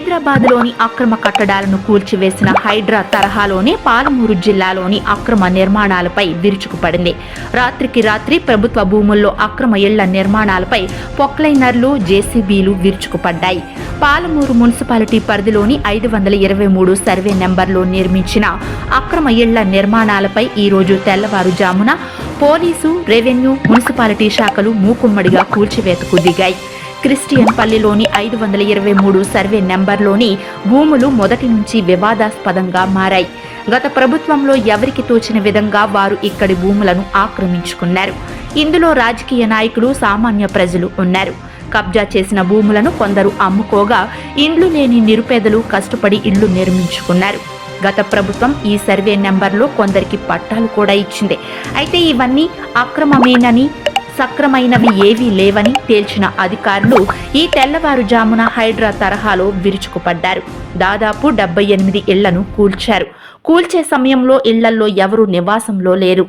హైదరాబాద్లోని అక్రమ కట్టడాలను కూల్చివేసిన హైడ్రా తరహాలోనే పాలమూరు జిల్లాలోని అక్రమ నిర్మాణాలపై విరుచుకుపడింది. రాత్రికి రాత్రి ప్రభుత్వ భూముల్లో అక్రమ ఇళ్ళ నిర్మాణాలపై పొక్లైనర్లు జేసీబీలు విరుచుకుపడ్డాయి. పాలమూరు మున్సిపాలిటీ పరిధిలోని ఐదు వందల ఇరవై మూడు సర్వే నెంబర్లో నిర్మించిన అక్రమ ఇళ్ళ నిర్మాణాలపై ఈరోజు తెల్లవారుజామున పోలీసు రెవెన్యూ మున్సిపాలిటీ శాఖలు మూకుమ్మడిగా కూల్చివేతకు దిగాయి. క్రిస్టియన్ పల్లిలోని ఐదు వందల ఇరవై మూడు సర్వే నెంబర్లోని భూములు మొదటి నుంచి వివాదాస్పదంగా మారాయి. గత ప్రభుత్వంలో ఎవరికి తోచిన విధంగా వారు ఇక్కడి భూములను ఆక్రమించుకున్నారు. ఇందులో రాజకీయ నాయకులు సామాన్య ప్రజలు ఉన్నారు. కబ్జా చేసిన భూములను కొందరు అమ్ముకోగా ఇండ్లు లేని నిరుపేదలు కష్టపడి ఇళ్ళు నిర్మించుకున్నారు. గత ప్రభుత్వం ఈ సర్వే నెంబర్లో కొందరికి పట్టాలు కూడా ఇచ్చింది. అయితే ఇవన్నీ అక్రమమేనని సక్రమైనవి ఏవీ లేవని తేల్చిన అధికారులు ఈ తెల్లవారుజామున హైడ్రా తరహాలో విరుచుకుపడ్డారు. దాదాపు డెబ్బై ఎనిమిది ఇళ్ళను కూల్చారు. కూల్చే సమయంలో ఇళ్ళల్లో ఎవరూ నివాసంలో లేరు.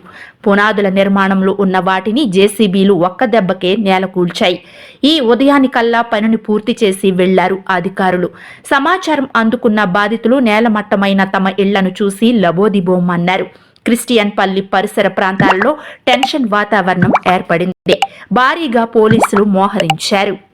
పునాదుల నిర్మాణంలో ఉన్న వాటిని జేసీబీలు ఒక్క దెబ్బకే నేల కూల్చాయి. ఈ ఉదయానికల్లా పనిని పూర్తి చేసి వెళ్ళారు అధికారులు. సమాచారం అందుకున్న బాధితులు నేలమట్టమైన తమ ఇళ్ళను చూసి లబోదిబోమన్నారు. క్రిస్టియన్ పల్లి పరిసర ప్రాంతాల్లో టెన్షన్ వాతావరణం ఏర్పడింది. భారీగా పోలీసులు మోహరించారు.